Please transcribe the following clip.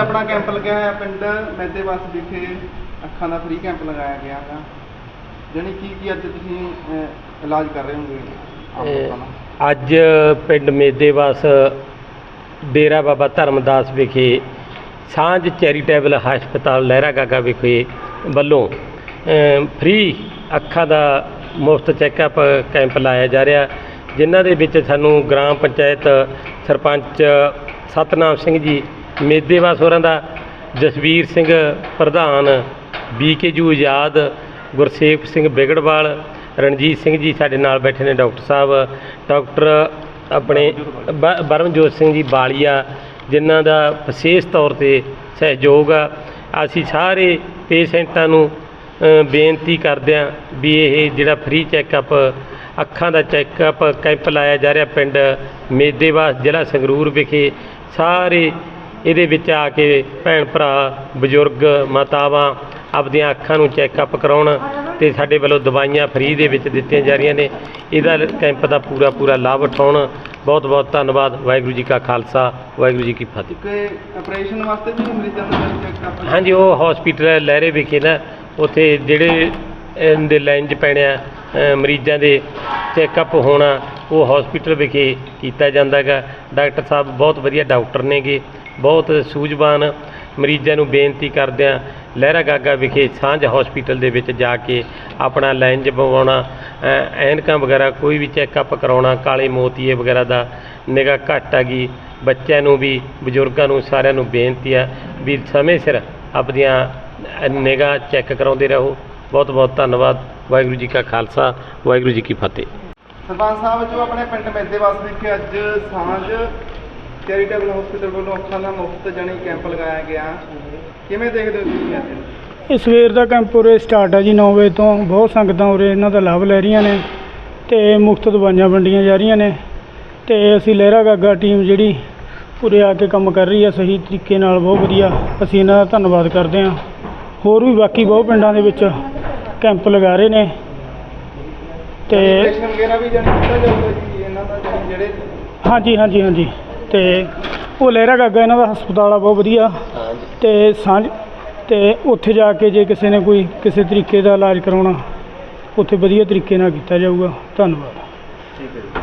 ਆਪਣਾ ਕੈਂਪ ਲੱਗਿਆ ਹੋਇਆ ਪਿੰਡ ਮੈਦੇਵਾਸ ਵਿਖੇ ਅੱਖਾਂ ਦਾ ਫ੍ਰੀ ਕੈਂਪ ਲਗਾਇਆ ਗਿਆ ਹੈਗਾ। ਜਾਣੀ ਕੀ ਕੀ ਅੱਜ ਤੁਸੀਂ ਅਹ, ਇਲਾਜ ਕਰ ਰਹੇ ਹੋਗੇ ਲੋਕਾਂ ਦਾ ਅੱਜ ਪਿੰਡ ਮੇਦੇਵਾਸ ਡੇਰਾ ਬਾਬਾ ਧਰਮਦਾਸ ਵਿਖੇ ਸਾਂਝ ਚੈਰੀਟੇਬਲ ਹਸਪਤਾਲ ਲਹਿਰਾ ਗਾਗਾ ਵਿਖੇ ਵੱਲੋਂ ਫ੍ਰੀ ਅੱਖਾਂ ਦਾ ਮੁਫਤ ਚੈੱਕਅਪ ਕੈਂਪ ਲਾਇਆ ਜਾ ਰਿਹਾ। ਜਿਨ੍ਹਾਂ ਦੇ ਵਿੱਚ ਸਾਨੂੰ ਗ੍ਰਾਮ ਪੰਚਾਇਤ ਸਰਪੰਚ ਸਤਨਾਮ ਸਿੰਘ ਜੀ ਮੇਦੇਵਾਸ ਹੋਰਾਂ ਦਾ ਜਸਵੀਰ ਸਿੰਘ ਪ੍ਰਧਾਨ, ਬੀ ਕੇ ਜੂ ਆਜ਼ਾਦ ਗੁਰਸੇਵ ਸਿੰਘ ਬਿਗੜਵਾਲ, ਰਣਜੀਤ ਸਿੰਘ ਜੀ ਸਾਡੇ ਨਾਲ ਬੈਠੇ ਨੇ ਡਾਕਟਰ ਸਾਹਿਬ, ਡਾਕਟਰ ਆਪਣੇ ਬ- ਬਰਮਜੋਤ ਸਿੰਘ ਜੀ ਬਾਲੀਆ, ਜਿਨ੍ਹਾਂ ਦਾ ਵਿਸ਼ੇਸ਼ ਤੌਰ ਤੇ ਸਹਿਯੋਗ ਆ। ਅਸੀਂ ਸਾਰੇ ਪੇਸ਼ੈਂਟਾਂ ਨੂੰ ਬੇਨਤੀ ਕਰਦੇ ਹਾਂ ਵੀ ਇਹ ਜਿਹੜਾ ਫ੍ਰੀ ਚੈੱਕਅਪ ਅੱਖਾਂ ਦਾ ਚੈੱਕਅਪ ਕੈਂਪ ਲਾਇਆ ਜਾ ਰਿਹਾ ਪਿੰਡ ਮੇਦੇਵਾਸ ਜ਼ਿਲ੍ਹਾ ਸੰਗਰੂਰ ਵਿਖੇ, ਸਾਰੇ ਇਹਦੇ ਵਿੱਚ ਆ ਕੇ ਭੈਣ ਭਰਾ ਬਜ਼ੁਰਗ ਮਾਤਾਵਾਂ ਆਪਦੀਆਂ ਅੱਖਾਂ ਨੂੰ ਚੈੱਕਅਪ ਕਰਾਉਣ ਤੇ ਸਾਡੇ ਵੱਲੋਂ ਦਵਾਈਆਂ ਫ੍ਰੀ ਦੇ ਵਿੱਚ ਦਿੱਤੀਆਂ ਜਾ ਰਹੀਆਂ ਨੇ। ਇਹਦਾ ਕੈਂਪ ਦਾ ਪੂਰਾ ਪੂਰਾ ਲਾਭ ਉਠਾਉਣ। ਬਹੁਤ ਬਹੁਤ ਧੰਨਵਾਦ। ਵਾਹਿਗੁਰੂ ਜੀ ਕਾ ਖਾਲਸਾ ਵਾਹਿਗੁਰੂ ਜੀ ਕੀ ਫਤਿਹ। ਕਿ ਆਪਰੇਸ਼ਨ ਵਾਸਤੇ ਵੀ ਮਰੀਜ਼ਾਂ ਦਾ ਚੈੱਕਅਪ ਹਾਂਜੀ ਉਹ ਹਸਪੀਟਲ ਲਹਿਰੇ ਵਿਖੇ ਨਾ ਉੱਥੇ ਜਿਹੜੇ ਦੇ ਲਾਈਨ 'ਚ ਪੈਣੇ ਆ ਅ, ਮਰੀਜ਼ਾਂ ਦੇ ਚੈੱਕਅਪ ਹੋਣਾ ਉਹ ਹਸਪੀਟਲ ਵਿਖੇ ਕੀਤਾ ਜਾਂਦਾ ਹੈਗਾ। ਡਾਕਟਰ ਸਾਹਿਬ ਬਹੁਤ ਵਧੀਆ ਡਾਕਟਰ ਨੇਗੇ। ਬਹੁਤ ਸੂਝਵਾਨ ਮਰੀਜ਼ਾਂ ਨੂੰ ਬੇਨਤੀ ਕਰਦਿਆਂ ਆ ਲਹਿਰਾ ਗਾਗਾ ਵਿਖੇ ਸਾਂਝ ਹਸਪੀਟਲ ਦੇ ਵਿੱਚ ਜਾ ਕੇ ਆਪਣਾ ਲਾਈਨ 'ਚ ਪਵਾਉਣਾ ਐਨਕਾਂ ਵਗੈਰਾ ਕੋਈ ਵੀ ਚੈੱਕਅਪ ਕਰਾਉਣਾ, ਕਾਲੇ ਮੋਤੀਏ ਵਗੈਰਾ ਦਾ ਨਿਗਾ ਘੱਟ ਆ ਗਈ। ਬੱਚਿਆਂ ਨੂੰ ਵੀ, ਬਜ਼ੁਰਗਾਂ ਨੂੰ ਸਾਰਿਆਂ ਨੂੰ ਬੇਨਤੀ ਆ ਵੀ ਸਮੇਂ ਸਿਰ ਆਪਦੀਆਂ ਨਿਗਾ ਚੈੱਕ ਕਰਾਉਂਦੇ ਰਹੋ। ਬਹੁਤ ਬਹੁਤ ਧੰਨਵਾਦ। ਵਾਹਿਗੁਰੂ ਜੀ ਕਾ ਖਾਲਸਾ, ਵਾਹਿਗੁਰੂ ਜੀ ਕੀ ਫਤਿਹ। ਸਰਪੰਚ ਸਾਹਿਬ, ਜੋ ਆਪਣੇ ਪਿੰਡ ਮੈਦੇਵਾਸ ਵਿਖੇ ਅੱਜ ਸਾਂਝ ਚੈਰੀਟੇਬਲ ਹਸਪੀਟਲ ਵੱਲੋਂ ਅੱਖਾਂ ਦਾ ਮੁਫਤ ਜਾਣੀ ਕੈਂਪ ਲਗਾਇਆ ਗਿਆ। ਕਿਵੇਂ ਦੇਖਦੇ ਹੋ ਤੁਸੀਂ ਅੱਜ ਇਹ ਸਵੇਰ ਦਾ ਕੈਂਪ ਉਰੇ ਸਟਾਰਟ ਹੈ ਜੀ 9 ਵਜੇ ਤੋਂ। ਬਹੁਤ ਸੰਗਤਾਂ ਉਰੇ ਇਹਨਾਂ ਦਾ ਲਾਭ ਲੈ ਰਹੀਆਂ ਨੇ ਤੇ ਮੁਫਤ ਦਵਾਈਆਂ ਵੰਡੀਆਂ ਜਾ ਰਹੀਆਂ ਨੇ ਤੇ ਅਸੀਂ ਲਹਿਰਾ ਗਾਗਾ ਟੀਮ ਜਿਹੜੀ ਉਰੇ ਆ ਕੇ ਕੰਮ ਕਰ ਰਹੀ ਹੈ ਸਹੀ ਤਰੀਕੇ ਨਾਲ ਬਹੁਤ ਵਧੀਆ। ਅਸੀਂ ਇਹਨਾਂ ਦਾ ਧੰਨਵਾਦ ਕਰਦੇ ਹਾਂ। ਹੋਰ ਵੀ ਬਾਕੀ ਬਹੁਤ ਪਿੰਡਾਂ ਦੇ ਵਿੱਚ ਕੈਂਪ ਲਗਾ ਰਹੇ ਨੇ। ਤੇ ਆਪਰੇਸ਼ਨ ਵਗੈਰਾ ਵੀ ਜਾਣੀ ਕੀਤਾ ਜਾਊਗਾ ਜੀ ਇਹਨਾਂ ਦਾ ਜਾਣੀ ਜਿਹੜੇ ਹਾਂਜੀ ਹਾਂਜੀ ਹਾਂਜੀ। ਤੇ ਉਹ ਲਹਿਰਾ ਗਾਗਾ ਇਹਨਾਂ ਦਾ ਹਸਪਤਾਲ ਆ ਬਹੁਤ ਵਧੀਆ। ਤੇ ਸਾਂਝ ਤੇ ਉੱਥੇ ਜਾ ਕੇ ਜੇ ਕਿਸੇ ਨੇ ਕੋਈ ਕਿਸੇ ਤਰੀਕੇ ਦਾ ਇਲਾਜ ਕਰਾਉਣਾ ਉੱਥੇ ਵਧੀਆ ਤਰੀਕੇ ਨਾਲ ਕੀਤਾ ਜਾਊਗਾ। ਧੰਨਵਾਦ। ਠੀਕ ਹੈ ਜੀ।